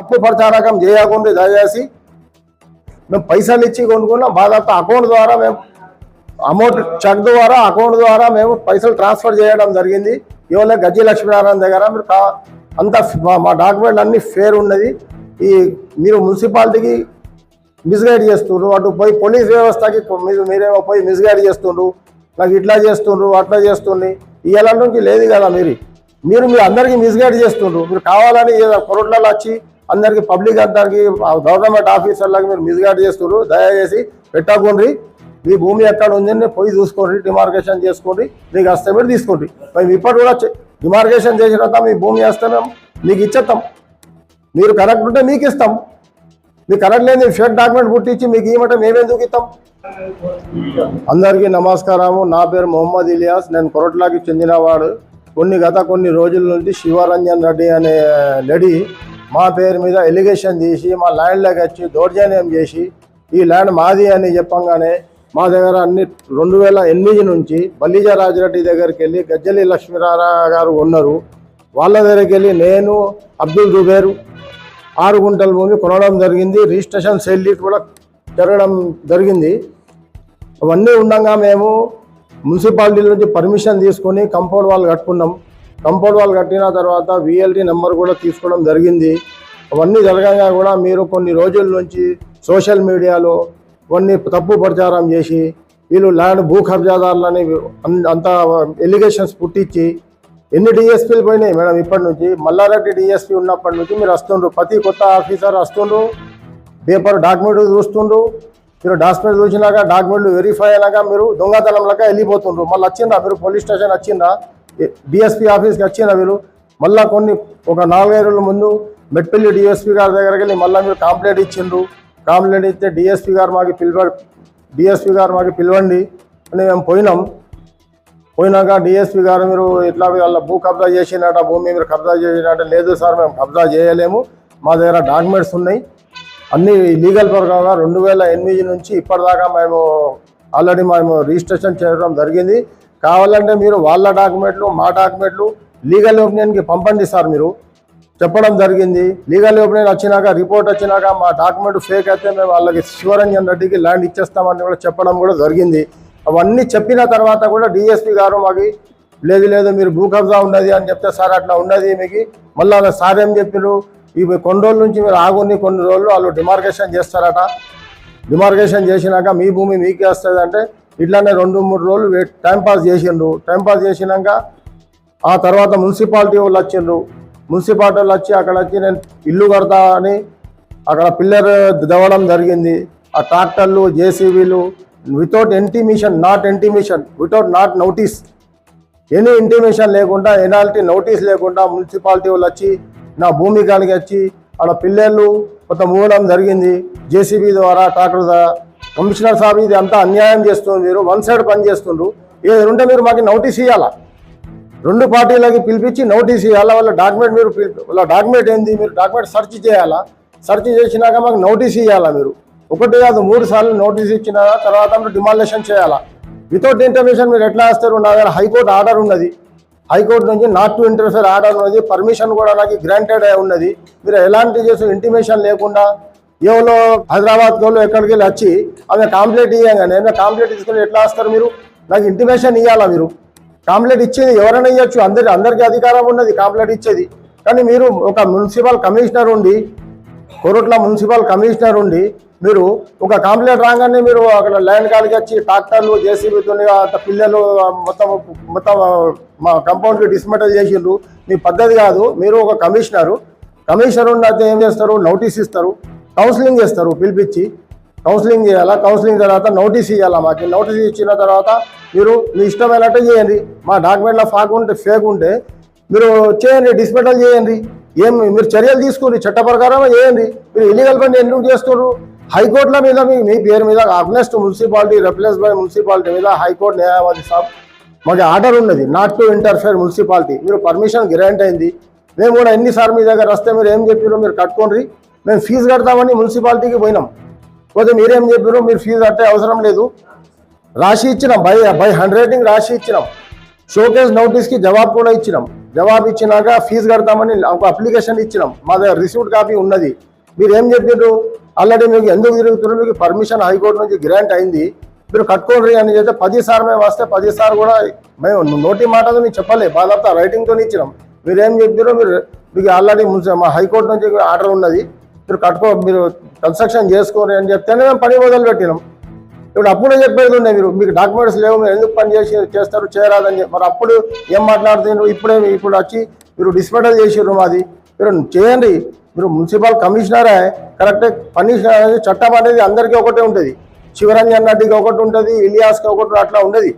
తప్పు ప్రచారకం చేయకుండా దయచేసి మేము పైసలు ఇచ్చి కొనుక్కున్నాం. బాధాపు అకౌంట్ ద్వారా మేము అమౌంట్ చెక్ ద్వారా అకౌంట్ ద్వారా మేము పైసలు ట్రాన్స్ఫర్ చేయడం జరిగింది. ఇవాళ గజ్జి లక్ష్మీనారాయణ దగ్గర మీరు కా అంత మా- మా డాక్యుమెంట్ అన్ని ఫేర్ ఉన్నది. ఈ మీరు మున్సిపాలిటీకి మిస్గైడ్ చేస్తుండ్రు. అటు పోయి పోలీస్ వ్యవస్థకి మీరు మీరేమో పోయి మిస్గైడ్ చేస్తుండ్రు. నాకు ఇట్లా చేస్తుండ్రు అట్లా చేస్తుండ్రు. ఇవాళ నుంచి లేదు కదా మీరు. మీరు మీ అందరికీ మిస్గైడ్ చేస్తుండ్రు. మీరు కావాలని ఏదో కొరట్లలో వచ్చి అందరికీ పబ్లిక్ అందరికీ గవర్నమెంట్ ఆఫీసర్లకు మీరు మిస్గైడ్ చేస్తున్నారు. దయచేసి పెట్టకుండ్రి మీ భూమి ఎక్కడ ఉందని పోయి చూసుకోండి. డిమార్కేషన్ చేసుకోండి. మీకు వస్తే మీరు తీసుకోండి. మేము ఇప్పటి కూడా డిమార్కేషన్ చేసిన తర్వాత మీ భూమి వస్తే మేము మీకు ఇచ్చేస్తాం. మీరు కరెక్ట్ ఉంటే మీకు ఇస్తాం. మీకు కరెక్ట్ లేని ఫేక్ డాక్యుమెంట్ పుట్టించి మీకు ఇవ్వమంటే మేమెందుకు ఇస్తాం అందరికీ నమస్కారము. నా పేరు మొహమ్మద్ ఇలియాస్. నేను కొరట్లాకి చెందినవాడు. కొన్ని గత కొన్ని రోజుల నుండి శివరంజన్ రెడ్డి అనే లేడీ మా పేరు మీద ఎలిగేషన్ తీసి మా ల్యాండ్లోకి వచ్చి దౌర్జన్యం చేసి ఈ ల్యాండ్ మాది అని చెప్పంగానే మా దగ్గర అన్ని రెండు వేల ఎనిమిది నుంచి బల్లిజా రాజిరెడ్డి దగ్గరికి వెళ్ళి గజ్జలి లక్ష్మీనారాయణ గారు ఉన్నారు. వాళ్ళ దగ్గరికి వెళ్ళి నేను అబ్దుల్ జుబేరు ఆరు గుంటల భూమి కొనడం జరిగింది. రిజిస్ట్రేషన్ సెల్లి కూడా జరగడం జరిగింది. అవన్నీ ఉండగా మేము మున్సిపాలిటీ నుంచి పర్మిషన్ తీసుకొని కంపౌండ్ వాళ్ళు కట్టుకున్నాం. కంపౌండ్ వాళ్ళు కట్టిన తర్వాత విఎల్టీ నెంబర్ కూడా తీసుకోవడం జరిగింది. అవన్నీ జరగగా కూడా మీరు కొన్ని రోజుల నుంచి సోషల్ మీడియాలో కొన్ని తప్పు ప్రచారం చేసి వీళ్ళు ల్యాండ్ భూ కబ్జాదారులని అంత అంతా ఎలిగేషన్స్ పుట్టించి ఎన్ని డిఎస్పీలు పోయినాయి మేడం ఇప్పటి నుంచి? మల్లారెడ్డి డిఎస్పీ ఉన్నప్పటి నుంచి మీరు వస్తుండ్రు. ప్రతి కొత్త ఆఫీసర్ వస్తుండ్రు. పేపర్ డాక్యుమెంట్ చూస్తుండ్రు. మీరు డాక్యుమెంట్ చూసినాక డాక్యుమెంట్లు వెరిఫై అయినాక మీరు దొంగతనంలాగా వెళ్ళిపోతుండ్రు. మళ్ళీ వచ్చిందా మీరు పోలీస్ స్టేషన్ వచ్చిందా డిఎస్పీ ఆఫీస్కి వచ్చిన మీరు మళ్ళీ కొన్ని ఒక నాలుగైదు రోజుల ముందు మెట్పల్లి డిఎస్పీ గారి దగ్గరికి వెళ్ళి మళ్ళీ మీరు కాంప్లైంట్ ఇచ్చిండ్రు. కాంప్లైంట్ ఇస్తే డిఎస్పీ గారు మాకు పిలువ డిఎస్పీ గారు మాకు పిలవండి. అని మేము పోయినాం. పోయినాక డిఎస్పీ గారు మీరు ఇట్లా వాళ్ళ భూ కబ్జా చేసినట్ట భూమి మీరు కబ్జా చేసినట్ట లేదు సార్ మేము కబ్జా చేయలేము. మా దగ్గర డాక్యుమెంట్స్ ఉన్నాయి. అన్ని లీగల్ పరంగా రెండు వేల ఎనిమిది నుంచి ఇప్పటిదాకా మేము ఆల్రెడీ మేము రిజిస్ట్రేషన్ చేయడం జరిగింది. కావాలంటే మీరు వాళ్ళ డాక్యుమెంట్లు మా డాక్యుమెంట్లు లీగల్ ఒపీనియన్కి పంపండి సార్ మీరు. చెప్పడం జరిగింది. లీగల్ ఒపీనియన్ వచ్చినాక రిపోర్ట్ వచ్చినాక మా డాక్యుమెంట్ ఫేక్ అయితే మేము వాళ్ళకి శివరంజన్ రెడ్డికి ల్యాండ్ ఇచ్చేస్తామని కూడా చెప్పడం కూడా జరిగింది. అవన్నీ చెప్పిన తర్వాత కూడా డిఎస్పీ గారు మాకు లేదు లేదు మీరు భూ కబ్జా ఉన్నది అని చెప్తే సార్ అట్లా ఉన్నది మీకు. మళ్ళీ అలా సార్ ఏం చెప్పారు ఇవి కొన్ని రోజుల నుంచి మీరు ఆగుని కొన్ని రోజులు వాళ్ళు డిమార్కేషన్ చేస్తారట. డిమార్కేషన్ చేసినాక మీ భూమి మీకే వస్తుంది అంటే ఇట్లానే రెండు మూడు రోజులు వెయిట్ చేసిండ్రు. టైంపాస్ చేసినాక ఆ తర్వాత మున్సిపాలిటీ వాళ్ళు వచ్చిండ్రు. మున్సిపాలిటీ వాళ్ళు వచ్చి అక్కడ వచ్చి నేను ఇల్లు కడతా అని అక్కడ పిల్లర్ దవ్వడం జరిగింది. ఆ ట్రాక్టర్లు జేసీబీలు without intimation not intimation without not notice any intimation లేకుండా ఎనాలిటీ నోటీస్ లేకుండా మున్సిపాలిటీ వాళ్ళు వచ్చి నా భూమి కాడికి వచ్చి ఆడ పిల్లర్లు కొంత మూడడం జరిగింది. జేసీబీ ద్వారా ట్రాక్టర్ ద్వారా. కమిషనర్ సాబ్ ఇది అంతా అన్యాయం చేస్తుంది మీరు వన్ సైడ్ పని చేస్తుండ్రు. ఏది ఉంటే మీరు మాకు నోటీస్ ఇవ్వాలా రెండు పార్టీలకి పిలిపించి నోటీస్ ఇవ్వాలా వాళ్ళ డాక్యుమెంట్ మీరు వాళ్ళ డాక్యుమెంట్ ఏంది? మీరు డాక్యుమెంట్ సెర్చ్ చేయాలా? సెర్చ్ చేసినాక మాకు నోటీస్ ఇవ్వాలా మీరు? ఒకటి కాదు మూడు సార్లు నోటీస్ ఇచ్చిన తర్వాత మీరు చేయాలా? వితౌట్ ఇంటర్మేషన్ మీరు ఎట్లా వేస్తారు నా దగ్గర హైకోర్టు ఆర్డర్ ఉన్నది. హైకోర్టు నుంచి నాట్ టు ఇంటర్ఫేర్ ఆర్డర్ ఉన్నది. పర్మిషన్ కూడా నాకు గ్రాంటెడ్ ఉన్నది. మీరు ఎలాంటి చేసి ఇంటిమేషన్ లేకుండా ఎవరో హైదరాబాద్ వాళ్ళు ఎక్కడికి వెళ్ళి వచ్చి ఆమె కాంప్లీట్ ఇవ్వగానే ఆమె తీసుకుని ఎట్లా వస్తారు మీరు? నాకు ఇంటిమేషన్ ఇవ్వాలా మీరు? కాంప్లీట్ ఇచ్చేది ఎవరైనా ఇవ్వచ్చు అందరి అందరికీ అధికారం ఉన్నది కాంప్లీట్ ఇచ్చేది. కానీ మీరు ఒక మున్సిపల్ కమిషనర్ ఉండి కోరుట్ల మున్సిపల్ కమిషనర్ ఉండి మీరు ఒక కంప్లైంట్ రాగానే మీరు అక్కడ ల్యాండ్ కాడికి వచ్చి ట్రాక్టర్లు జేసీబీతో పిల్లలు మొత్తం మొత్తం మా కంపౌండ్కి డిస్మెటల్ చేసిండ్రు. మీ పద్ధతి కాదు మీరు ఒక కమిషనరు కమిషనర్ ఉండి ఏం చేస్తారు? నోటీస్ ఇస్తారు. కౌన్సిలింగ్ చేస్తారు పిలిపించి కౌన్సిలింగ్ చేయాలా? కౌన్సిలింగ్ తర్వాత నోటీస్ ఇవ్వాలా మాకు? నోటీస్ ఇచ్చిన తర్వాత మీరు మీ ఇష్టమైనట్టు చేయండి. మా డాక్యుమెంట్లో ఫాక్ ఉంటే ఫేక్ ఉంటే మీరు చేయండి డిస్మెటల్ చేయండి. ఏం మీరు చర్యలు తీసుకోండి చట్ట ప్రకారం చేయండి. మీరు ఇల్లీగల్ పని ఎందుకు చేస్తున్నారు? హైకోర్టుల మీద మీ మీ పేరు మీద against municipality replace by municipality మీద హైకోర్టు న్యాయవాది సాబ్ మాకు ఆర్డర్ ఉన్నది. Not to interfere municipality. మీరు పర్మిషన్ గ్రాంట్ అయింది. మేము కూడా ఎన్నిసార్లు మీ దగ్గర వస్తే మీరు ఏం చెప్పారో మీరు కట్టుకోండి. మేము ఫీజు కడతామని మున్సిపాలిటీకి పోయినాం. పోతే మీరేం చెప్పారు మీరు ఫీజు కట్టే అవసరం లేదు. రాసి ఇచ్చినాం. బై బై హండ్రెడ్ రైటింగ్ రాసి ఇచ్చినాం. షోకేస్ నోటీస్కి జవాబు కూడా ఇచ్చినాం. జవాబు ఇచ్చినాక ఫీజు కడతామని ఒక అప్లికేషన్ ఇచ్చినాం. మా దగ్గర రిసీవ్డ్ కాపీ ఉన్నది. మీరు ఏం చెప్పారు ఆల్రెడీ మీకు ఎందుకు తిరుగుతున్నారు? మీకు పర్మిషన్ హైకోర్టు నుంచి గ్రాంట్ అయింది. మీరు కట్టుకోండి అని చెప్తే పది సార్ మేము వస్తే పది సార్ కూడా మేము నోటి మాటతో నీకు చెప్పలే. బాధపడతా రైటింగ్తో ఇచ్చినాం. మీరు ఏం చెప్పారో మీరు మీకు ఆల్రెడీ మా హైకోర్టు నుంచి ఆర్డర్ ఉన్నది. మీరు కట్టుకో మీరు కన్స్ట్రక్షన్ చేసుకోరు అని చెప్తేనే మేము పని మొదలు పెట్టినాం ఇప్పుడు అప్పుడే చెప్పేది ఉండే మీరు మీకు డాక్యుమెంట్స్ లేవు మీరు ఎందుకు పని చేసి చేస్తారు చేయరాదని చెప్పి. మరి అప్పుడు ఏం మాట్లాడుతున్నారు? ఇప్పుడే ఇప్పుడు వచ్చి మీరు డిస్మెంటల్ చేసారు మాది. మీరు చేయండి. మీరు మున్సిపల్ కమిషనరే కరెక్టే. పని అనేది చట్టం అనేది అందరికీ ఒకటే ఉంటుంది. శివరంజన్ రెడ్డికి ఒకటి ఉంటుంది ఇలియాస్కి ఒకటి అట్లా ఉండేది.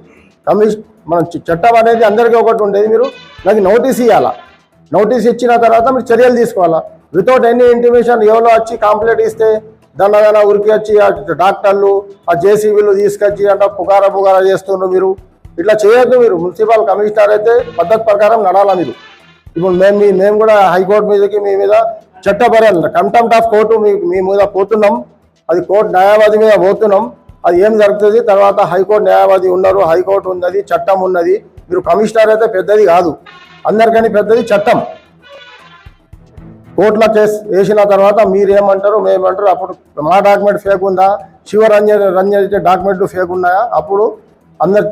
కమిష్ మన చట్టం అనేది అందరికీ ఒకటి ఉండేది. మీరు నాకు నోటీస్ ఇవ్వాలా నోటీస్ ఇచ్చిన తర్వాత మీరు చర్యలు తీసుకోవాలా? వితౌట్ ఎనీ ఇంటిమేషన్ ఎవరో వచ్చి కంప్లైంట్ ఇస్తే దండదన ఉరికి వచ్చి డాక్టర్లు ఆ జేసీబీలు తీసుకొచ్చి అంట పుగార పుగార చేస్తున్నారు మీరు. ఇట్లా చేయొద్దు మీరు. మున్సిపల్ కమిషనర్ అయితే పద్ధతి ప్రకారం నడాలా మీరు. ఇప్పుడు మేము మీ మేము కూడా హైకోర్టు మీదకి మీ మీద చట్టపర్యాలు కంటెంప్ట్ ఆఫ్ కోర్టు మీ మీ మీద పోతున్నాం. అది కోర్టు న్యాయవాది మీద పోతున్నాం. అది ఏం జరుగుతుంది? తర్వాత హైకోర్టు న్యాయవాది ఉన్నారు హైకోర్టు ఉన్నది చట్టం ఉన్నది. మీరు కమిషనర్ అయితే పెద్దది కాదు. అందరికని పెద్దది చట్టం. కోర్టులో కేసు వేసిన తర్వాత మీరు ఏమంటారు మేమంటారు అప్పుడు మా డాక్యుమెంట్ ఫేక్ ఉందా? శివరంజన్ రంజన్ ఇచ్చే డాక్యుమెంట్లు ఫేక్ ఉన్నాయా? అప్పుడు అందరు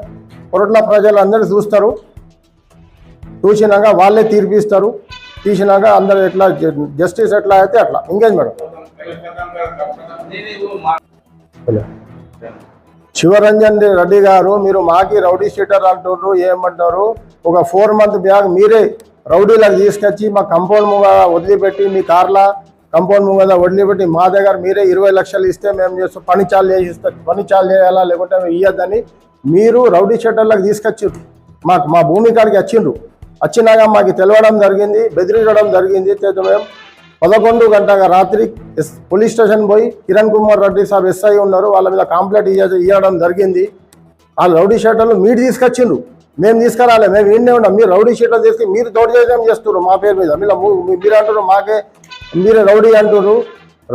కోర్టుల ప్రజలు అందరూ చూస్తారు. చూసినాక వాళ్ళే తీర్పిస్తారు. తీసినాక అందరు ఎట్లా జస్టిస్ ఎట్లా అయితే అట్లా. ఇంకేం మేడం? శివరంజన్ రెడ్డి గారు మీరు మాకి రౌడీ షీటర్ అంటున్నారు ఏమంటారు? ఒక ఫోర్ మంత్ బ్యాగ్ మీరే రౌడీలకు తీసుకొచ్చి మా కంపౌండ్ ముంగ వదిలిపెట్టి మీ కార్ల కంపౌండ్ ముంగ వదిలిపెట్టి మా దగ్గర మీరే ఇరవై లక్షలు ఇస్తే మేము చేస్తాం పని చాలు చేసిస్తాం పని చాలు చేయాలా లేకుంటే మేము ఇయ్యద్దని మీరు రౌడీ షెటర్లకు తీసుకొచ్చిండ్రు. మాకు మా భూమి కాడికి వచ్చిండ్రు. వచ్చినాక మాకు తెలవడం జరిగింది బెదిరించడం జరిగింది. అయితే మేము పదకొండు గంట రాత్రి ఎస్ పోలీస్ స్టేషన్ పోయి కిరణ్ కుమార్ రెడ్డి సాబ్ ఎస్ఐ ఉన్నారు. వాళ్ళ మీద కాంప్లైంట్ ఇయ్య ఇవ్వడం జరిగింది. ఆ రౌడీ షెటర్లు మీరు తీసుకొచ్చిండ్రు. మేము తీసుకురాలే మేము ఇండే ఉన్నాం. మీరు రౌడీ షీట్లో తీసుకు మీరు తోడు చేయడం చేస్తున్నారు మా పేరు మీద. మీరు మీరు అంటారు మాకే మీరే రౌడీ అంటున్నారు.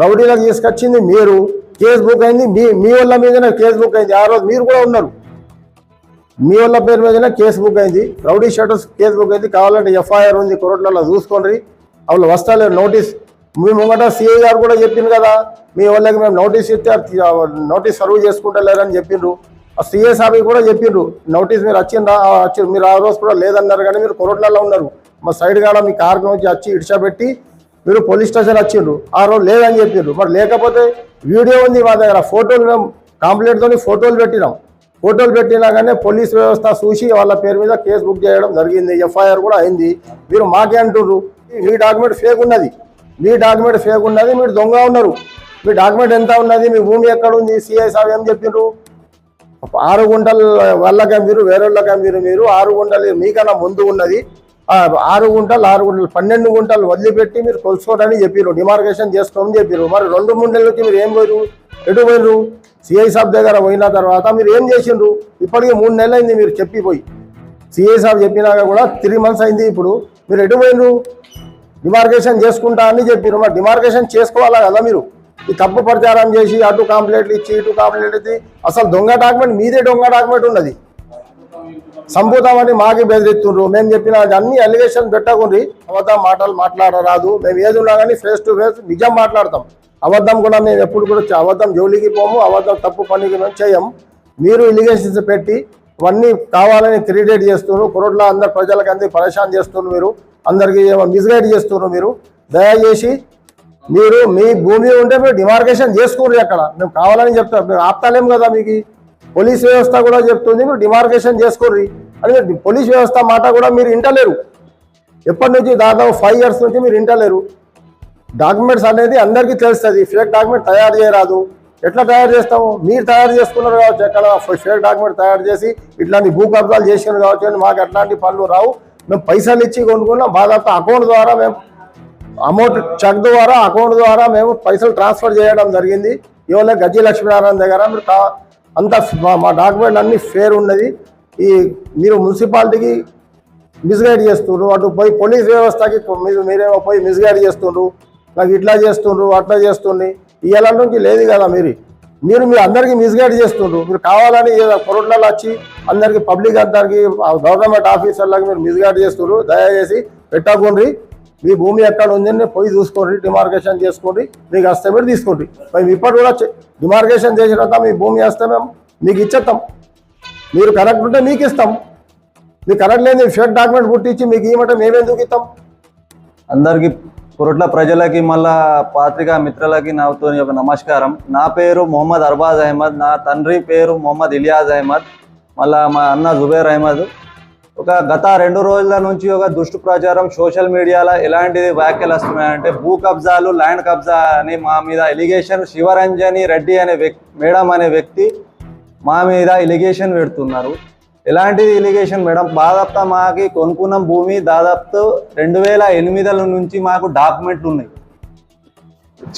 రౌడీలకు తీసుకొచ్చింది మీరు. కేసు బుక్ అయింది మీ మీ వాళ్ళ మీదనే కేసు బుక్ అయింది. ఆ రోజు మీరు కూడా ఉన్నారు. మీ వాళ్ళ పేరు మీదనే కేసు బుక్ అయింది. రౌడీ షీటర్స్ కేసు బుక్ అయింది. కావాలంటే ఎఫ్ఐఆర్ ఉంది కోర్టులలో చూసుకోండి. వాళ్ళు వస్తలేరు నోటీస్. మీ ముంగట సిఐ గారు కూడా చెప్పింది కదా. మీ వాళ్ళకి మేము నోటీస్ ఇస్తే నోటీస్ సర్వ్ చేసుకుంటలేరని చెప్పిండ్రు. ఆ సిఐ సాబి కూడా చెప్పిండ్రు నోటీస్ మీరు వచ్చిందా ఆ, వచ్చి మీరు ఆ రోజు కూడా లేదన్నారు కానీ మీరు కొరట్లలో ఉన్నారు. మా సైడ్ కాడ మీ కార్ నుంచి వచ్చి ఇడిచబెట్టి మీరు పోలీస్ స్టేషన్ వచ్చిండ్రు. ఆ రోజు లేదని చెప్పిండ్రు. మరి లేకపోతే వీడియో ఉంది మా దగ్గర ఫోటోలు మేము కంప్లైంట్తో ఫోటోలు పెట్టినాం. ఫోటోలు పెట్టినా కానీ పోలీస్ వ్యవస్థ చూసి వాళ్ళ పేరు మీద కేసు బుక్ చేయడం జరిగింది. ఎఫ్ఐఆర్ కూడా అయింది. మీరు మాకే అంటుర్రు మీ డాక్యుమెంట్ ఫేక్ ఉన్నది. మీ డాక్యుమెంట్ ఫేక్ ఉన్నది మీరు దొంగ ఉన్నారు. మీ డాక్యుమెంట్ ఎంత ఉన్నది మీ భూమి ఎక్కడ ఉంది సిఐ సాబ్ ఏం చెప్పిండ్రు? ఆరు గుంటల వాళ్ళకే మీరు వేరే వాళ్ళకే మీరు మీరు ఆరు గుంటలు మీకన్నా ముందు ఉన్నది. ఆరు గుంటలు ఆరు గుంటలు పన్నెండు గుంటలు వదిలిపెట్టి మీరు కొలుసుకోవడానికి చెప్పారు డిమార్కేషన్ చేసుకోమని చెప్పారు మరి రెండు మూడు నెలలకి మీరు ఏం పోయారు ఎటు పోయినరు సిఐ సాబ్ దగ్గర పోయిన తర్వాత మీరు ఏం చేసిండ్రు? ఇప్పటికీ మూడు నెలలు అయింది మీరు చెప్పిపోయి. సిఐ సాబ్ చెప్పినాక కూడా త్రీ మంత్స్ అయింది ఇప్పుడు. మీరు ఎటు పోయినరు డిమార్కేషన్ చేసుకుంటా అని చెప్పారు మరి డిమార్కేషన్ చేసుకోవాలా కదా మీరు? ఈ తప్పు ప్రచారం చేసి అటు కాంప్లైంట్లు ఇచ్చి ఇటు కంప్లైంట్ ఇచ్చి అసలు దొంగ డాక్యుమెంట్ మీదే దొంగ డాక్యుమెంట్ ఉన్నది. సంపూతామని మాకి బెదిరిస్తుండ్రు. మేము చెప్పిన అన్ని అలిగేషన్ పెట్టకుండి అబద్ధం మాటలు మాట్లాడరాదు. మేము ఏది ఉన్నా కానీ ఫేస్ టు ఫేస్ నిజం మాట్లాడతాం. అబద్ధం కూడా మేము ఎప్పుడు కూడా అబద్ధం జోలికి పోము అబద్ధం తప్పు పనికి మేము చేయం. మీరు ఇలిగేషన్స్ పెట్టి ఇవన్నీ కావాలని క్రియేట్ చేస్తున్నారు కురోడ్లో అందరు ప్రజలకు అందరి పరేషాన్ చేస్తున్నారు మీరు. అందరికీ ఏమో మిస్గైడ్ చేస్తున్నారు మీరు. దయచేసి మీరు మీ భూమి ఉంటే మీరు డిమార్కేషన్ చేసుకోరు అక్కడ. మేము కావాలని చెప్తాం. మేము ఆపుతాలేం కదా మీకు. పోలీస్ వ్యవస్థ కూడా చెప్తుంది మీరు డిమార్కేషన్ చేసుకోర్రి. అని మీరు పోలీస్ వ్యవస్థ మాట కూడా మీరు ఇంటలేరు ఎప్పటి నుంచి దాదాపు ఫైవ్ ఇయర్స్ నుంచి మీరు ఇంటలేరు డాక్యుమెంట్స్ అనేది అందరికీ తెలుస్తుంది. ఫేక్ డాక్యుమెంట్ తయారు చేయరాదు. ఎట్లా తయారు చేస్తాము? మీరు తయారు చేసుకున్నారు కావచ్చు. ఎక్కడ ఫేక్ డాక్యుమెంట్ తయారు చేసి ఇట్లాంటి భూ కబ్జాలు చేసినారు కావచ్చు అని మాకు ఎట్లాంటి పనులు రావు. మేము పైసలు ఇచ్చి కొనుక్కున్నాం. బాధాపు అకౌంట్ ద్వారా మేము అమౌంట్ చెక్ ద్వారా అకౌంట్ ద్వారా మేము పైసలు ట్రాన్స్ఫర్ చేయడం జరిగింది. ఇవాళ గజ్జి లక్ష్మీనారాయణ దగ్గర మీరు కా అంత మా- మా డాక్యుమెంట్ అన్ని ఫేర్ ఉన్నది. ఈ మీరు మున్సిపాలిటీకి మిస్గైడ్ చేస్తుండ్రు. అటు పోయి పోలీస్ వ్యవస్థకి మీరేమో పోయి మిస్గైడ్ చేస్తుండ్రు. నాకు ఇట్లా చేస్తుండ్రు అట్లా చేస్తుండ్రు. ఇవాళ నుంచి లేదు కదా మీరు. మీరు మీ అందరికీ మిస్గైడ్ చేస్తుండ్రు. మీరు కావాలని ఏదో కొరట్లలో వచ్చి అందరికీ పబ్లిక్ అందరికీ గవర్నమెంట్ ఆఫీసర్లకు మీరు మిస్గైడ్ చేస్తుండ్రు. దయచేసి పెట్టకుండ్రి మీ భూమి ఎక్కడ ఉందని పోయి చూసుకోండి డిమార్కేషన్ చేసుకోండి మీకు వస్తే మీరు తీసుకోండి. మేము ఇప్పటి కూడా డిమార్కేషన్ చేసిన మీ భూమి వస్తే మేము మీకు ఇచ్చేస్తాం. మీరు కరెక్ట్ ఉంటే మీకు ఇస్తాం. మీకు కరెక్ట్ లేని ఫేక్ డాక్యుమెంట్ పుట్టించి మీకు ఇవ్వమంటే మేమెందుకు ఇస్తాం? అందరికి కురుట్ల ప్రజలకి మళ్ళా పాత్రికా మిత్రులకి నాతో ఒక నమస్కారం. నా పేరు మొహమ్మద్ అర్బాజ్ అహ్మద్ నా తండ్రి పేరు మొహమ్మద్ ఇలియాజ్ అహ్మద్ మళ్ళా మా అన్న జుబేర్ అహ్మద్ ఒక గత రెండు రోజుల నుంచి ఒక దుష్టు ప్రచారం సోషల్ మీడియాలో ఎలాంటిది వ్యాఖ్యలు వస్తున్నాయంటే భూ కబ్జాలు ల్యాండ్ కబ్జా అని మా మీద ఎలిగేషన్ శివరంజని రెడ్డి అనే వ్యక్తి మేడం అనే వ్యక్తి మా మీద ఎలిగేషన్ పెడుతున్నారు. ఎలాంటిది ఎలిగేషన్ మేడం? దాదాపు మాకి కొనుక్కున్న భూమి దాదాపు రెండు వేల ఎనిమిదిల నుంచి మాకు డాక్యుమెంట్లు ఉన్నాయి.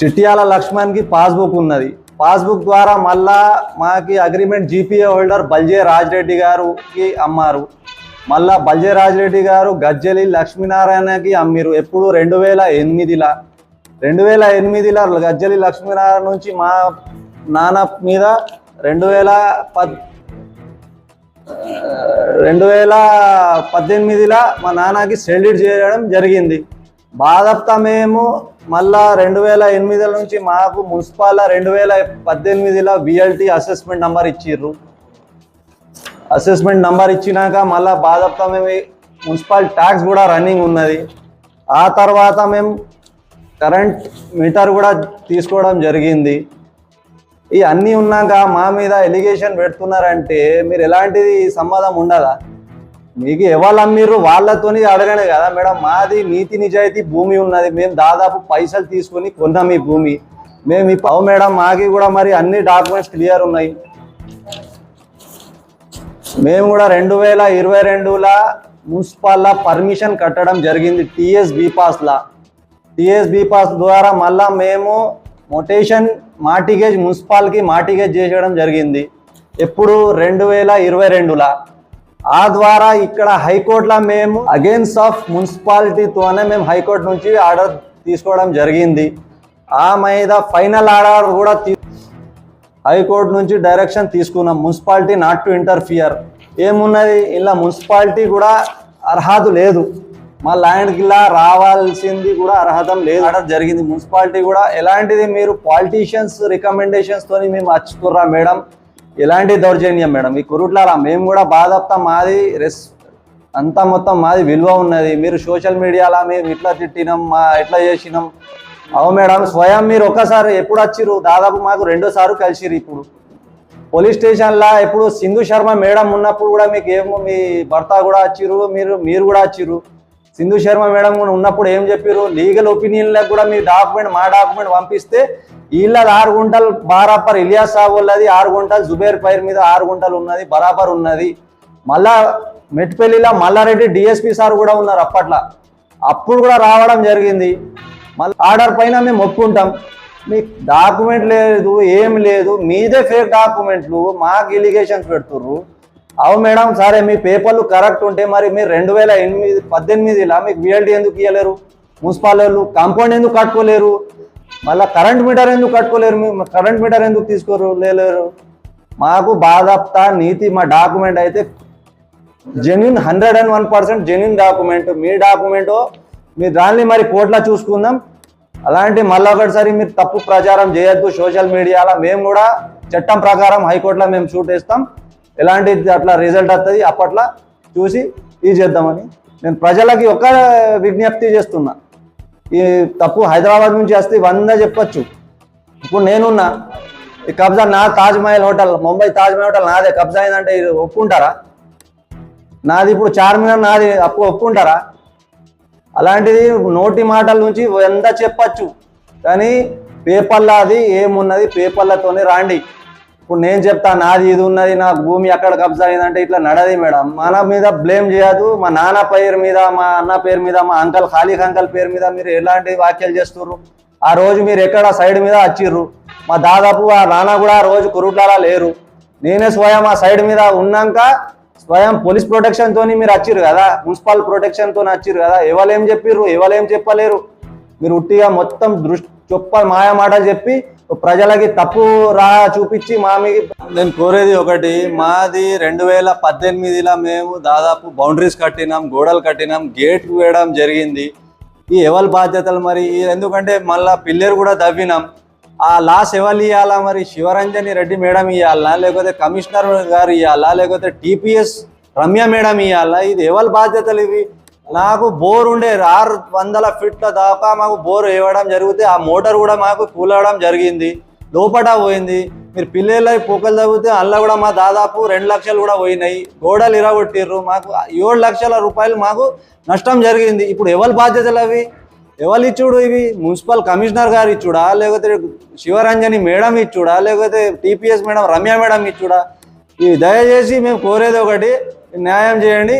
చిట్యాల లక్ష్మణ్కి పాస్బుక్ ఉన్నది. పాస్బుక్ ద్వారా మళ్ళా మాకి agreement G P A holder Balje Rajireddy గారుకి అమ్మారు. మళ్ళా బల్జరాజిరెడ్డి గారు గజ్జలి లక్ష్మీనారాయణకి అమ్మిరు ఎప్పుడు రెండు వేల ఎనిమిదిలా రెండు వేల ఎనిమిదిలో గజ్జలి లక్ష్మీనారాయణ నుంచి మా నాన్న మీద రెండు వేల పద్ రెండు వేల పద్దెనిమిదిలో మా నాన్నకి సెల్యూట్ చేయడం జరిగింది. బాధప్తా మేము మళ్ళా రెండు వేల ఎనిమిదిల నుంచి మాకు మున్సిపాల రెండు వేల పద్దెనిమిదిలో B L T assessment number ఇచ్చిర్రు. అసెస్మెంట్ నంబర్ ఇచ్చినాక మళ్ళీ బాధప్తా మేము మున్సిపల్ ట్యాక్స్ కూడా రన్నింగ్ ఉన్నది. ఆ తర్వాత మేము కరెంట్ మీటర్ కూడా తీసుకోవడం జరిగింది. ఈ అన్నీ ఉన్నాక మా మీద ఎలిగేషన్ పెడుతున్నారంటే మీరు ఎలాంటిది సంబంధం ఉండదా? మీకు ఎవరు అమ్మిర్రు వాళ్ళతోని అడగనే కదా మేడం. మాది నీతి నిజాయితీ భూమి ఉన్నది. మేము దాదాపు పైసలు తీసుకొని కొన్నాం ఈ భూమి. మేము ఇప్పుడు మేడం మాకి కూడా మరి అన్ని డాక్యుమెంట్స్ క్లియర్ ఉన్నాయి. మేము కూడా రెండు వేల ఇరవై రెండులా మున్సిపాల్లో పర్మిషన్ కట్టడం జరిగింది టిఎస్ బీపాస్లా. టిఎస్ బీపాస్ ద్వారా మళ్ళా మేము మొటేషన్ మాటిగేజ్ మున్సిపాల్కి మాటిగేజ్ చేసేయడం జరిగింది. ఎప్పుడు రెండు వేల ఇరవై రెండులా. ఆ ద్వారా ఇక్కడ హైకోర్టులో మేము అగేన్స్ట్ ఆఫ్ మున్సిపాలిటీతోనే మేము హైకోర్టు నుంచి ఆర్డర్ తీసుకోవడం జరిగింది. ఆ మీద ఫైనల్ ఆర్డర్ కూడా తీ హైకోర్టు నుంచి డైరెక్షన్ తీసుకున్నాం మున్సిపాలిటీ నాట్ టు ఇంటర్ఫియర్. ఏమున్నది? ఇలా మున్సిపాలిటీ కూడా అర్హత లేదు. మా ల్యాండ్కి ఇలా రావాల్సింది కూడా అర్హత లేదు. ఆర్డర్ జరిగింది. మున్సిపాలిటీ కూడా ఎలాంటిది మీరు పాలిటీషియన్స్ రికమెండేషన్స్తో మేము వచ్చుకుర్రా మేడం? ఎలాంటి దౌర్జన్యం మేడం? ఈ కురుట్లాల మేము కూడా బాధప్తా మాది రెస్ అంతా మొత్తం మాది విలువ ఉన్నది. మీరు సోషల్ మీడియాలో మేము ఇట్లా తిట్టినాం మా ఇట్లా చేసినాం. అవు మేడం స్వయం మీరు ఒక్కసారి ఎప్పుడు వచ్చిర్రు? దాదాపు మాకు రెండోసారి కలిసిరు ఇప్పుడు. పోలీస్ స్టేషన్లో ఇప్పుడు సింధు శర్మ మేడం ఉన్నప్పుడు కూడా మీకు ఏమో మీ భర్త కూడా వచ్చిర్రు మీరు మీరు కూడా వచ్చిర్రు. సింధు శర్మ మేడం కూడా ఉన్నప్పుడు ఏం చెప్పారు లీగల్ ఒపీనియన్లకు కూడా మీ డాక్యుమెంట్ మా డాక్యుమెంట్ పంపిస్తే వీళ్ళది ఆరు గుంటలు బారాపర్ ఇలియాస్ సాబ్ వాళ్ళది ఆరు గుంటలు జుబేర్ పైర్ మీద ఆరు గుంటలు ఉన్నది బరాబర్ ఉన్నది. మళ్ళా మెట్పల్లిలో మల్లారెడ్డి డిఎస్పీ సార్ కూడా ఉన్నారు అప్పట్లో. అప్పుడు కూడా రావడం జరిగింది. మళ్ళీ ఆర్డర్ పైన మేము ఒప్పుకుంటాం. మీకు డాక్యుమెంట్ లేదు ఏం లేదు మీదే ఫేక్ డాక్యుమెంట్లు మాకు ఇలిగేషన్స్ పెడుతుర్రు. అవు మేడం సరే మీ పేపర్లు కరెక్ట్ ఉంటే మరి మీరు రెండు వేల ఎనిమిది పద్దెనిమిదిలా మీకు బిఎల్టీ ఎందుకు ఇవ్వలేరు మున్సిపల్ వాళ్ళు కాంపౌండ్ ఎందుకు కట్టుకోలేరు? మళ్ళీ కరెంట్ మీటర్ ఎందుకు కట్టుకోలేరు? మీరు కరెంట్ మీటర్ ఎందుకు తీసుకోరు లేలేరు మాకు బాధాప్తా నీతి మా డాక్యుమెంట్ అయితే genuine hundred and one percent genuine document. Me document మీరు దాన్ని మరి కోట్లా చూసుకుందాం. అలాంటి మళ్ళీ ఒకటిసారి మీరు తప్పు ప్రచారం చేయొద్దు. సోషల్ మీడియాలో మేము కూడా చట్టం ప్రకారం హైకోర్టులో మేము షూట్ వేస్తాం. ఎలాంటి అట్లా రిజల్ట్ వస్తుంది అప్పట్లో చూసి ఇది చేద్దామని. నేను ప్రజలకి ఒక విజ్ఞప్తి చేస్తున్నా. ఈ తప్పు హైదరాబాద్ నుంచి వస్తే వంద చెప్పొచ్చు. ఇప్పుడు నేనున్నా. ఈ కబ్జా నా తాజ్ మహల్ హోటల్ ముంబై తాజ్ మహల్ హోటల్ నాదే. కబ్జా అయిందంటే ఇది ఒప్పుకుంటారా? నాది ఇప్పుడు చార్మినార్ నాది అప్పు ఒప్పుకుంటారా? అలాంటిది నోటి మాటల నుంచి ఎంత చెప్పచ్చు. కానీ పేపర్లో అది ఏమున్నది పేపర్లతోనే రాండి. ఇప్పుడు నేను చెప్తా నాది ఇది ఉన్నది నా భూమి అక్కడ కబ్జా అయిందంటే ఇట్లా నడది మేడం. మన మీద బ్లేమ్ చేయదు మా నాన్న పేరు మీద మా అన్న పేరు మీద మా అంకల్ ఖాళీ అంకల్ పేరు మీద మీరు ఎలాంటి వ్యాఖ్యలు చేస్తున్నారు ఆ రోజు మీరు ఎక్కడ సైడ్ మీద వచ్చిర్రు? మా దాదాపు ఆ నాన్న కూడా ఆ రోజు కురుట్లాలా లేరు. నేనే స్వయం ఆ సైడ్ మీద ఉన్నాక స్వయం పోలీస్ ప్రొటెక్షన్ తోని మీరు వచ్చిర్రు కదా? మున్సిపల్ ప్రొటెక్షన్ తోని వచ్చిర్రు కదా? ఎవరేం చెప్పిర్రు? ఎవరేం చెప్పలేరు? మీరు ఉట్టిగా మొత్తం దృష్టి చొప్ప మాయ మాటలు చెప్పి ప్రజలకి తప్పు రా చూపించి మా మీద నేను కోరేది ఒకటి మాది రెండు వేల పద్దెనిమిదిలో మేము దాదాపు బౌండరీస్ కట్టినాం గోడలు కట్టినాం గేట్ వేయడం జరిగింది. ఈ ఎవరి బాధ్యతలు మరి? ఎందుకంటే మళ్ళీ పిల్లలు కూడా దవ్వినాం ఆ లాస్ ఎవరు ఇవ్వాలా మరి? శివరంజని రెడ్డి మేడం ఇవ్వాలా లేకపోతే కమిషనర్ గారు ఇవ్వాలా లేకపోతే టీపీఎస్ రమ్య మేడం ఇవ్వాలా ఇది ఎవరి బాధ్యతలు ఇవి? నాకు బోర్ ఉండే ఆరు వందల ఫీట్ల దాకా మాకు బోర్ వేయడం జరిగితే ఆ మోటార్ కూడా మాకు కూలవడం జరిగింది. లోపట పోయింది. మీరు పిల్లల పొక్కలు తగ్గితే అందులో కూడా మా దాదాపు రెండు లక్షలు కూడా పోయినాయి. గోడలు ఇరగొట్టిర్రు. మాకు ఏడు లక్షల రూపాయలు మాకు నష్టం జరిగింది. ఇప్పుడు ఎవరి బాధ్యతలు అవి? ఎవరు ఇచ్చుడు ఇవి? మున్సిపల్ కమిషనర్ గారు ఇచ్చుడా? లేకపోతే శివరంజని మేడం ఇచ్చుడా? లేకపోతే T P S madam Ramya madam ఇచ్చుడా? ఇవి దయచేసి మేము కోరేది ఒకటి న్యాయం చేయండి.